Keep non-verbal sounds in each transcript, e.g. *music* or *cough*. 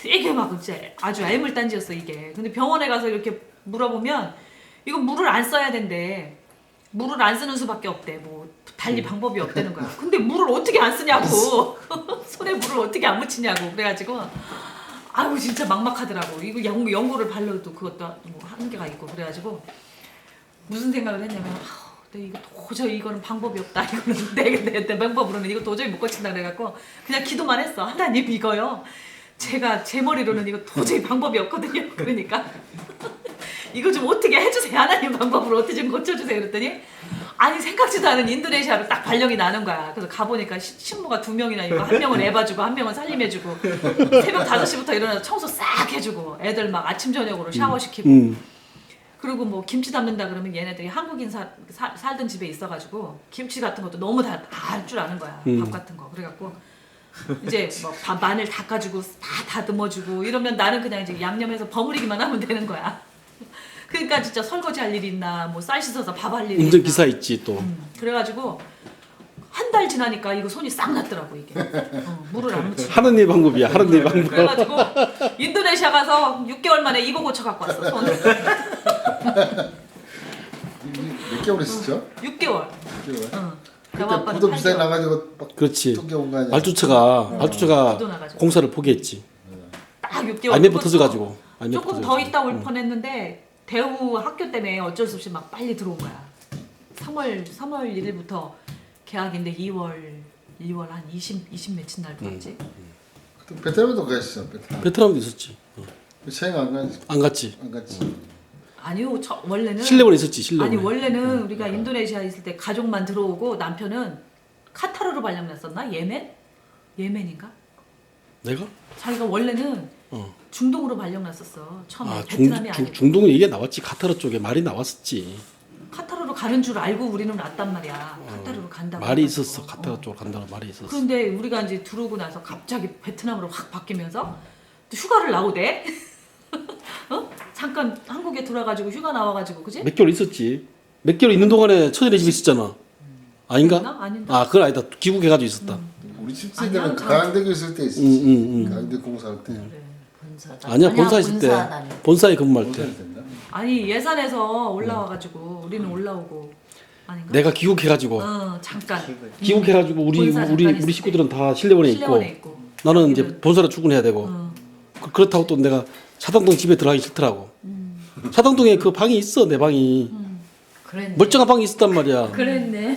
되게 막 진짜 아주 애물단지였어 이게. 근데 병원에 가서 이렇게 물어보면 이거 물을 안 써야 된대. 물을 안 쓰는 수밖에 없대. 뭐 달리 방법이 없다는 거야. 근데 물을 어떻게 안 쓰냐고. *laughs* 손에 물을 어떻게 안 묻히냐고. 그래가지고 아유 진짜 막막하더라고. 이거 연, 연고를 발라도 그것도 뭐 한계가 있고 그래가지고 무슨 생각을 했냐면 아우, 내 이거 도저히 이거는 방법이 없다. 이거는 *laughs* 내, 내, 내 방법으로는 이거 도저히 못 고친다 그래갖고 그냥 기도만 했어. 하나님 이거요. 제가 제 머리로는 이거 도저히 방법이 없거든요. *laughs* 그러니까 *laughs* 이거 좀 어떻게 해주세요. 하나님 방법으로 어떻게 좀 고쳐주세요. 그랬더니 아니 생각지도 않은 인도네시아로 딱 발령이 나는 거야. 그래서 가보니까 시- 신부가 두 명이나 있고 한 명은 애 봐주고 한 명은 살림해주고 새벽 5시부터 일어나서 청소 싹 해주고 애들 막 아침 저녁으로 샤워시키고 음. 그리고 뭐 김치 담는다 그러면 얘네들이 한국인 사, 사- 살던 집에 있어가지고 김치 같은 것도 너무 다 할 줄 아는 거야 음. 밥 같은 거 그래갖고 이제 뭐밥 마늘 닦아주고 다 다듬어주고 이러면 나는 그냥 이제 양념해서 버무리기만 하면 되는 거야 그러니까 진짜 설거지 할 일이 있나 뭐 쌀 씻어서 밥 할 일이 운전 있나 기사 있지 또. 음, 그래가지고 한 달 지나니까 이거 손이 싹 났더라고 이게 어, 물을 안 묻히고 하느님 방법이야. 하느님 방법. 그래가지고 인도네시아 가서 6개월 만에 이거 고쳐 갖고 왔어 손몇 개월 있었죠? 6개월 6개월. 응. 그때 부도 비싸게 8개월. 나가지고 막 그렇지. 쫓겨온 거 아니야? 말주처가 말주처가 기도 나가지고. 공사를 포기했지. 딱 6개월 IMF 묵었어. 터져가지고. IMF 조금 더. 있다 올 뻔했는데 대우 학교 때문에 어쩔 수 없이 막 빨리 들어온 거야. 3월 3월 1일부터 계약인데 2월 2월 한 20, 20 며칠 날 들어왔지. 그때 베트남에도 가셨어 베트남. 베트남도 있었지. 어. 체행 안 가지 안 갔지. 안 갔지. 아니요, 저 원래는 실내원에 있었지. 실내원에. 아니 원래는 우리가 인도네시아 있을 때 가족만 들어오고 남편은 카타르로 발령났었나? 예멘? 예멘인가? 내가? 자기가 원래는 어. 중동으로 발령났었어. 처음에 아, 중, 베트남이 중, 아니고 중동 얘기가 나왔지. 카타르 쪽에 말이 나왔었지. 카타르로 가는 줄 알고 우리는 왔단 말이야. 카타르로 간다고. 어. 말이 해가지고. 있었어. 카타르 어. 쪽으로 간다는 말이 있었어. 그런데 우리가 이제 들어오고 나서 갑자기 베트남으로 확 바뀌면서 또 휴가를 나오대. 어? 잠깐 한국에 돌아가지고 휴가 나와가지고 그지? 몇 개월 있었지. 몇 개월 있는 동안에 처제네 집에 있었잖아. 아닌가? 그랬나? 아닌가? 아, 그건 아니다. 귀국해가지고 있었다. 우리 집 아니야, 세대는 저- 가양대교 있을 때 응, 있었지. 응, 응. 가양대 공사할 때. 그래. 본사다. 아니야, 본사 있을 때. 다녀. 본사에 근무할 때. 공사할 때인가? 아니 예산에서 올라와가지고 우리는 올라오고 아닌가? 내가 귀국해가지고. 어 잠깐 귀국해가지고 우리 본사 우리 잠깐 우리 있을 식구들은 다 실내원에 있고 실내원에 있고 나는 이제 본사로 출근해야 되고 어. 그- 그렇다고 또 내가 차당동 집에 들어가기 싫더라고. 차당동에 그 방이 있어 내 방이 그랬네. 멀쩡한 방이 있었단 말이야. 그랬네.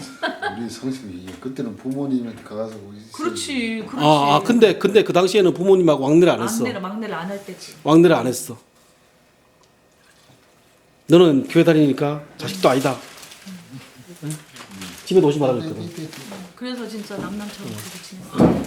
우리 이게 그때는 부모님한테 가서. 그렇지 그렇지 아, 아 근데 근데 그 당시에는 부모님하고 왕래를 안 했어. 막내를 막내를 안 할 때지 왕래를 안 했어. 너는 교회 다니니까 자식도 아니다. 응? 집에도 오지 말라 그랬거든. 그래서 진짜 남남처럼 그렇게 지냈어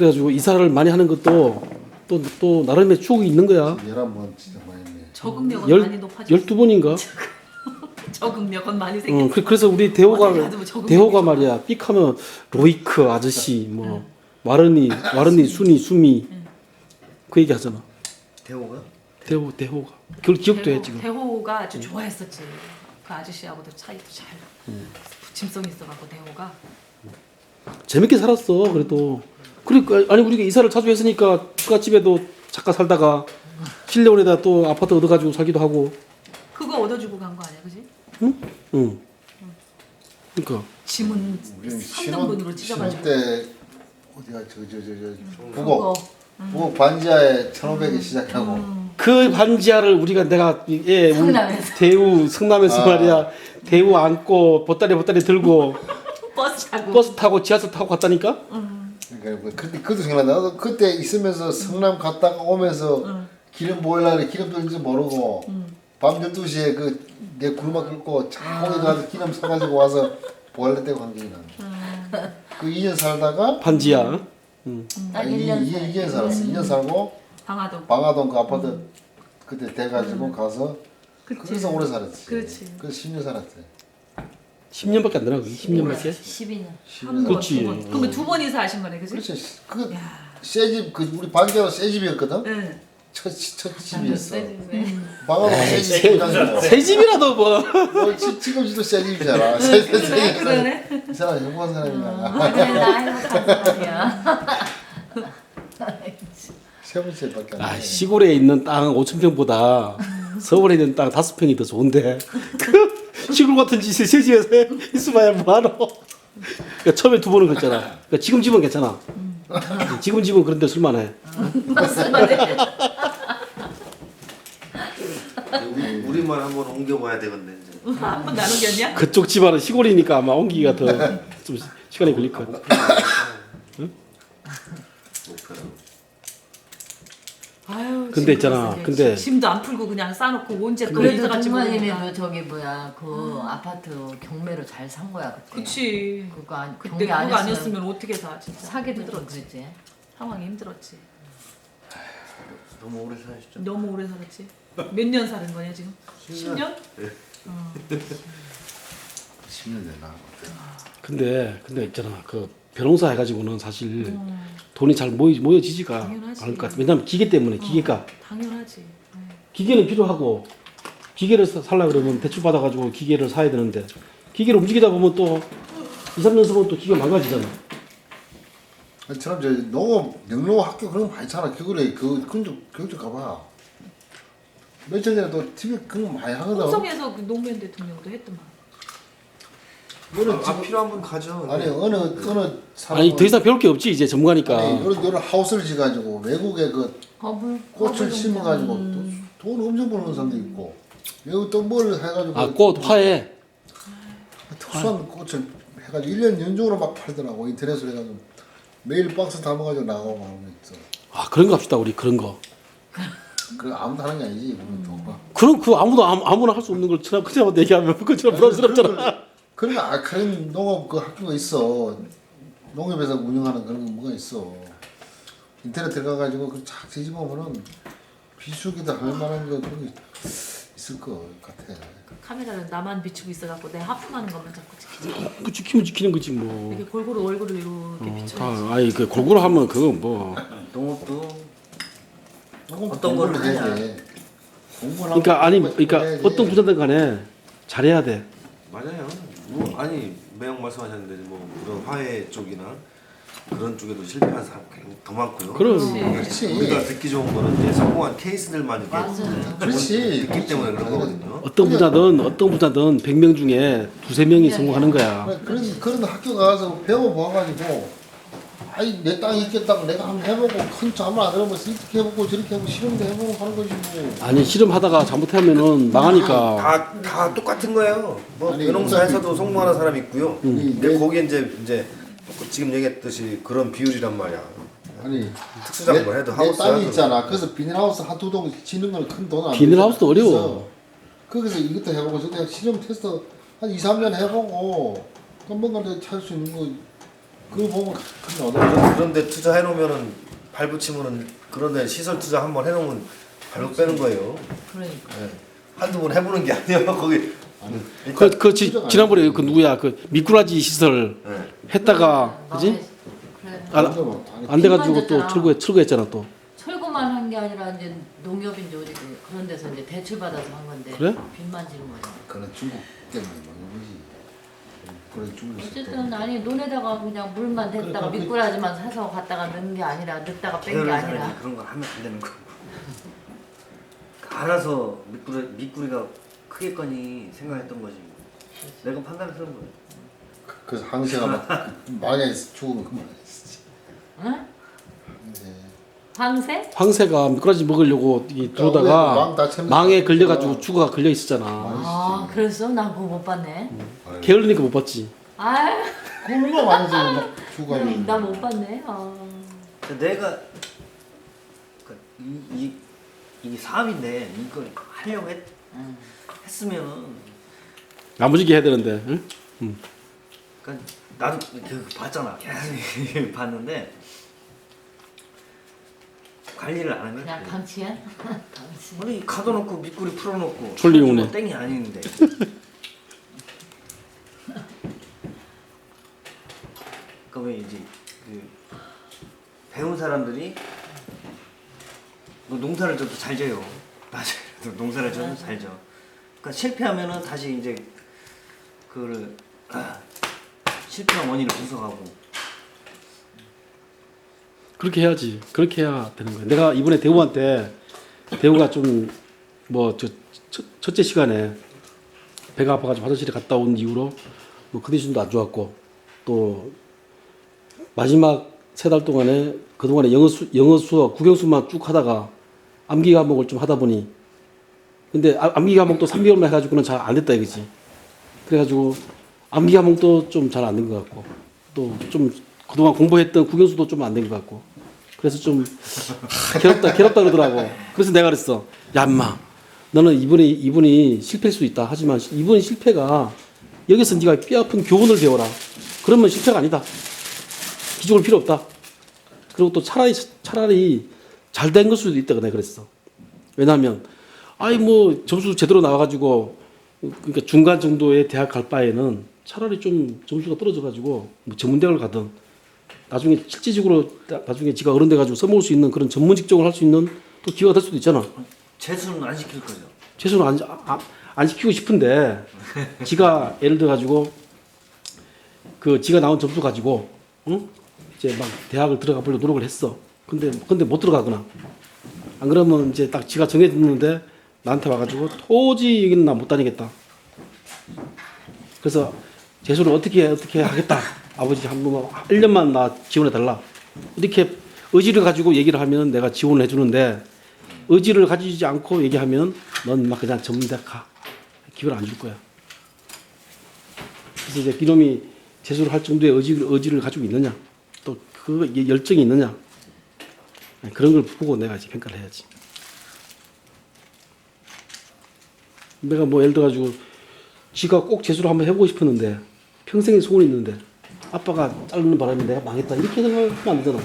그래가지고 이사를 많이 하는 것도 또 또 나름의 추억이 있는 거야. 열한 번 진짜 많이 했네. 적응력은 열 많이 높아졌어 열두 번인가? *laughs* 적응력은 많이 생겼어 어, 그, 그래서 우리 대호가 어디 가도 뭐 대호가. 말이야. 삑하면 로이크 아저씨 뭐 와르니 와르니 순이 수미 그 얘기 하잖아. 대호가? 대호 대호가 그걸 기억도 해 대호, 지금. 대호가 아주 좋아했었지 그 아저씨하고도 차이도 잘 부침성이 있어갖고 대호가 재밌게 살았어. 그래도 그러니까 아니 우리가 이사를 자주 했으니까 처갓집에도 잠깐 살다가 실내원에다 또 아파트 얻어가지고 살기도 하고. 그거 얻어주고 간 거 아니야 그지? 응. 그러니까. 지문 우리는 3등분으로 신혼 찢어가지고. 때 어디가 저저저저 그거. 부곡 부곡 반지하에 1,500에 시작하고. 그 반지하를 우리가 내가 예 우리 성남에서. 대우 성남에서 아. 말이야. 대우 안고 보따리 보따리 들고 *laughs* 버스 타고. 버스 타고 지하철 타고 갔다니까. 그러니까 뭐 그때 그것도 생각나. 나도 그때 있으면서 성남 갔다가 오면서 기름 보일러에 기름 뜰지 모르고 밤 12시에 그 내 구르마 끓고 창원에 가서 기름 사가지고 와서 보일러 떼고 간 기억이 나네. 그 2년 살다가 반지하. 응. 딱 아, 1년 2, 2년 살았어. 2년 살고 방화동 방화동 그 아파트 그때 돼가지고 가서 그치. 그래서 오래 살았지. 그렇지. 그래서 10년 살았지. 10년밖에 안 되나 그게? 10년밖에? 12년. 10년 한 번, 그렇지. 두 번. 그러면 두 번 이사 하신 거네, 그지? 그렇지. 그 야. 새집 그 우리 반지하가 새 집이었거든. 응. 첫, 첫 집이었어. 네. 방하고 새 집이라고. 새 집이라도 뭐뭐 지- 지금 지도 새 집이잖아. 새, 새, 새, 그러네. 이 사람 행복한 사람이야. 그래 나 행복한 사람이야. *laughs* 세 번째밖에 안 아, 돼. 시골에 있는 땅 5천 평보다 서울에 있는 땅 다섯 평이 더 좋은데 그 *laughs* 시골 같은 짓을 새 집에서 있어봐야 뭐하노? 그러니까 처음에 두 번은 그랬잖아. 그러니까 지금 집은 괜찮아. 지금 집은 그런데 술만 해. 우리, 우리만 한번 옮겨봐야 되겠네 이제. 한번 나누겠냐? 그쪽 집안은 시골이니까 아마 옮기기가 더 좀 시간이 걸릴 거야 목표로. 아유. 근데 짐 있잖아, 근데- 짐도 안 풀고 그냥 싸놓고 언제 또 그래도 이사 모르니까. 그 저기 뭐야 그 아파트 경매로 잘 산 거야 그때. 그치. 그거 안, 그때 경매 그거 안 했으면 아니었으면 어떻게 사 진짜. 사기도 힘들었지. 그랬지. 상황이 힘들었지. 너무 오래 사셨죠? 너무 오래 살았지. 몇 년 사는 거냐 지금? 10년? 10년 되나? 근데 근데 있잖아 그 변호사 해가지고는 사실 돈이 잘 모이, 모여지지가 당연하지. 않을 것 같아 왜냐면 기계 때문에 기계가 당연하지. 네. 기계는 필요하고 기계를 사- 살라 그러면 대출 받아가지고 기계를 사야 되는데 기계를 움직이다 보면 또 2, 3년 쓰면 또 기계 망가지잖아. 저럼 저 농업 영농 학교 그런 거 많이 있잖아. 겨울에 그좀 교육 좀 가봐. 며칠 전에 또 TV 그런 거 많이 하거든. 홍성에서 그 노무현 대통령도 했더만. 이거는 아 지금 필요한 분 가죠. 아니 어느 어느 사람 아니 더 이상 배울 게 없지 이제 전문가니까. 아니 이런 이런 하우스를 지가지고 외국에 그 허블 꽃을 심어가지고 또 돈 엄청 버는 사람도 있고 여기 또 뭘 해가지고 아 꽃 화해. 특수한 꽃을 해가지고 1년 연중으로 막 팔더라고 인터넷으로 해가지고 매일 박스 담아가지고 나가고 하는 거 있어. 아 그런 거 합시다 우리 그런 거. 그 아무도 하는 게 아니지 또. 그럼 그 아무도 아무, 아무나 할 수 없는 걸 그냥 그냥 얘기하면 그처럼 부담스럽잖아. 그런 거, 아, 그런 농업 그 학교가 있어. 농협에서 운영하는 그런 거 뭐가 있어. 인터넷 들어가가지고 그쫙 뒤집어 보면 비수기도 할 만한 거 그런 게 있을 것 같아. 카메라를 나만 비추고 있어갖고 내 하품하는 것만 자꾸 찍히지. 그 지키면 지키는 거지 뭐. 이렇게 골고루 얼굴을 이렇게 어, 비춰야지. 다 아니 그 골고루 하면 그거 뭐. 농업도 농업 어떤 걸 공부를 해야 하냐. 돼. 공부를 하고 그러니까 아니 공부를 그러니까 해야지. 어떤 부자든 간에 잘해야 돼. 맞아요. 뭐 아니 매형 말씀하셨는데 뭐 그런 화해 쪽이나 그런 쪽에도 실패한 사람 굉장히 더 많고요. 그럼 그렇지. 우리가 듣기 좋은 거는 이제 성공한 케이스들만 이렇게 맞아요. 그렇지. 듣기 때문에 그런 거거든요. 어떤 부자든 어떤 부자든 100명 중에 두세 명이 성공하는 거야. 그래, 그런 그런 학교 가서 배워 봐가지고 아이 내 땅이 있겠다고 내가 한번 해보고 큰 잠을 안 들으면서 이렇게 해보고 저렇게 해보고 실험도 해보고 하는 거지 뭐. 아니 실험하다가 잘못하면은 망하니까. 다, 다 똑같은 거예요. 뭐 아니, 변호사에서도 성공하는 사람이 있고요. 음. 근데 거기에 이제 이제 지금 얘기했듯이 그런 비율이란 말이야. 아니 특수작업을 해도 내 하우스 땅이 하든 있잖아. 그래서 비닐하우스 한두동 짓는 건 큰 돈안 비닐하우스도 어려워. 거기서 이것도 해보고 저것도 실험 테스트 한 2, 3년 해보고 또 뭔가 찾을 수 있는 거 그거 보면 큰 얻어. 그런데 투자해 놓으면은 발 붙이면은 그런데 시설 투자 한번 해 놓으면 발로 빼는 거예요. 그러니까. 예. 한두 번 해보는 게 아니에요. *laughs* 거기. 그, 그 지, 지난번에 그 누구야 그 미꾸라지 시설 예. 했다가 그지? 그래. 아, 뭐 아니, 안 돼가지고 또 철거해 철거했잖아 또. 철거만 한 게 아니라 이제 농협인지 어디 그- 그런 데서 이제 대출 받아서 한 건데 그래? 빚만 지는 거지. 그런 중국 때문에 먹는 거지. 그래 어쨌든 아니 논에다가 그냥 물만 댔다가 그래, 미꾸라지만 사서 갖다가 넣은 게 아니라 넣다가 뺀게 게으른 사람이 아니라 그런 거 하면 안 되는 거. 알아서 미꾸리 미꾸리가 크겠거니 생각했던 거지. 내가 판단을 쓰는 거야. 그래서 항세가 막 망해 죽으면 그만했지. 응? 네. 황새? 황새가 미꾸라지 먹으려고 이 들어다가 다쳤는데 망에 걸려가지고 죽어가 걸려 있었잖아. 아 그랬어? 나 그거 못 봤네. 게을르니까 못 봤지. 아유 꿀로 많이 막 죽어가지고. 나못 봤네. 아. 근데 내가 그 이이 이 사업인데 이걸 하려고 했, 응. 했으면 나무지게 해야 되는데. 응? 응. 그러니까 나도 그 봤잖아. 계속 *laughs* 봤는데 관리를 안 하면 그냥 방치야? *laughs* 방치. 아니 가둬놓고 미꾸리 풀어놓고 졸리오네. 뭐 땡이 아닌데 그러면 이제 그 배운 사람들이 뭐 농사를 져도 잘 져요. *laughs* 맞아요. 농사를 져도 잘 져. 그러니까 실패하면은 다시 이제 그를 아, *clears throat* 실패한 원인을 분석하고 그렇게 해야지. 그렇게 해야 되는 거야. 내가 이번에 대우한테 대우가 좀 뭐 저 첫째 시간에 배가 아파가지고 화장실에 갔다 온 이후로 뭐 컨디션도 안 좋았고 또 마지막 세 달 동안에 그 동안에 영어 수 영어 수업 국영 수만 쭉 하다가 암기 과목을 좀 하다 보니 근데 아- 암기 과목도 3개월만 해가지고는 잘 안 됐다 이거지. 그래가지고 암기 과목도 좀 잘 안 된 것 같고 또 좀 그동안 공부했던 국영수도 좀 안 된 것 같고 그래서 좀 하, 괴롭다 괴롭다 그러더라고. 그래서 내가 그랬어. 야 인마 너는 이분이 이분이 실패할 수 있다. 하지만 이번 실패가 여기서 네가 뼈 아픈 교훈을 배워라. 그러면 실패가 아니다. 기죽을 필요 없다. 그리고 또 차라리 차라리 잘 된 걸 수도 있다. 내가 그랬어. 왜냐하면 아이 뭐 점수 제대로 나와가지고 그러니까 중간 정도의 대학 갈 바에는 차라리 좀 점수가 떨어져가지고 뭐 전문대학을 가든 나중에 실질적으로 나- 나중에 지가 어른 돼가지고 써먹을 수 있는 그런 전문 직종을 할 수 있는 또 기회가 될 수도 있잖아. 재수는 안 시킬 거죠. 최소한 안, 아, 안 시키고 싶은데 지가 예를 들어 가지고 그 지가 나온 점수 가지고 응? 이제 막 대학을 들어가 보려 노력을 했어. 근데 근데 못 들어가거나 안 그러면 이제 딱 지가 정해졌는데 나한테 와가지고 도저히 여기는 나 못 다니겠다. 그래서 재수를 어떻게 어떻게 하겠다. 아버지 한 번만 1년만 나 지원해 달라. 이렇게 의지를 가지고 얘기를 하면 내가 지원을 해주는데 의지를 가지지 않고 얘기하면 넌 막 그냥 전문대학 가. 기회를 안 줄 거야. 그래서 이제 이놈이 재수를 할 정도의 의지를, 의지를 가지고 있느냐. 또그 열정이 있느냐. 그런 걸 보고 내가 이제 평가를 해야지. 내가 뭐 예를 들어 가지고 지가 꼭 재수를 한번 해보고 싶었는데 평생의 소원이 있는데 아빠가 자르는 바람에 내가 망했다. 이렇게 생각하면 안 되잖아.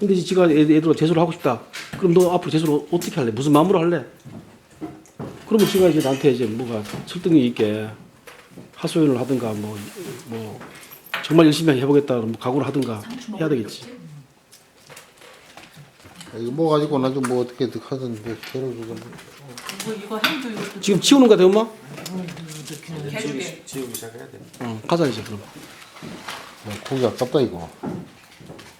근데 지가 애- 애들아 재수를 하고 싶다. 그럼 너 앞으로 재수를 어- 어떻게 할래? 무슨 마음으로 할래? 그러면 지가 이제 나한테 이제 뭐가 설득력 있게 하소연을 하든가 뭐, 뭐 정말 열심히 해보겠다 뭐 각오를 하든가 해야 되겠지. 이거 뭐 가지고 나도 뭐 어떻게 하든 뭐 괴로워 좀 이거 이거 행도 이것도 지금 치우는 거야 대엄마? 개주게. 지우기 시작해야 돼. 어, 가자 이제 그럼. 뭐 고기 아깝다 이거.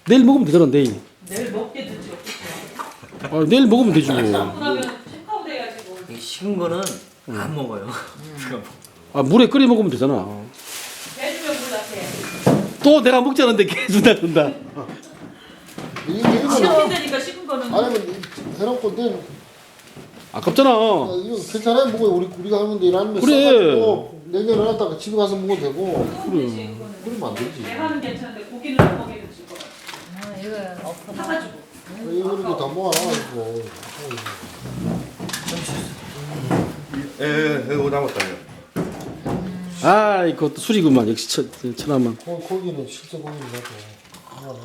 내일 먹으면 되잖아 내일. 내일 먹게 되지 어떡해. 아, 내일 먹으면 되지. 뭐. 나면 체크아웃 해가지고. 이 식은 거는 안 먹어요. *laughs* 아 물에 끓여 먹으면 되잖아. 또 내가 먹지 않은데 계속 준다. 이게 이거는 시험인데니까 식은 거는. 아니면 해놓고 된 아깝잖아. 아, 이거 괜찮아요. 먹어 우리 우리가 하는 데 일하는 거 그래. 싸가지고 내년 해놨다가 집에 가서 먹어도 되고 그래. 그러면 안 되지. 내가 하는 괜찮은데 고기는 안 되지 이거. 아, 이거 사가지고. 이거 이렇게 다 모아놔가지고 예, 예, 예, 이거 남았다. 아 이것도 술이구만 역시 천, 천암은. 고, 고기는 실제 고기는 나도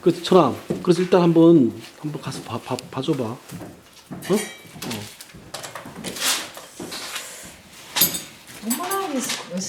그 천암. 그래서 일단 한번 한번 가서 봐, 봐, 봐줘봐. 어?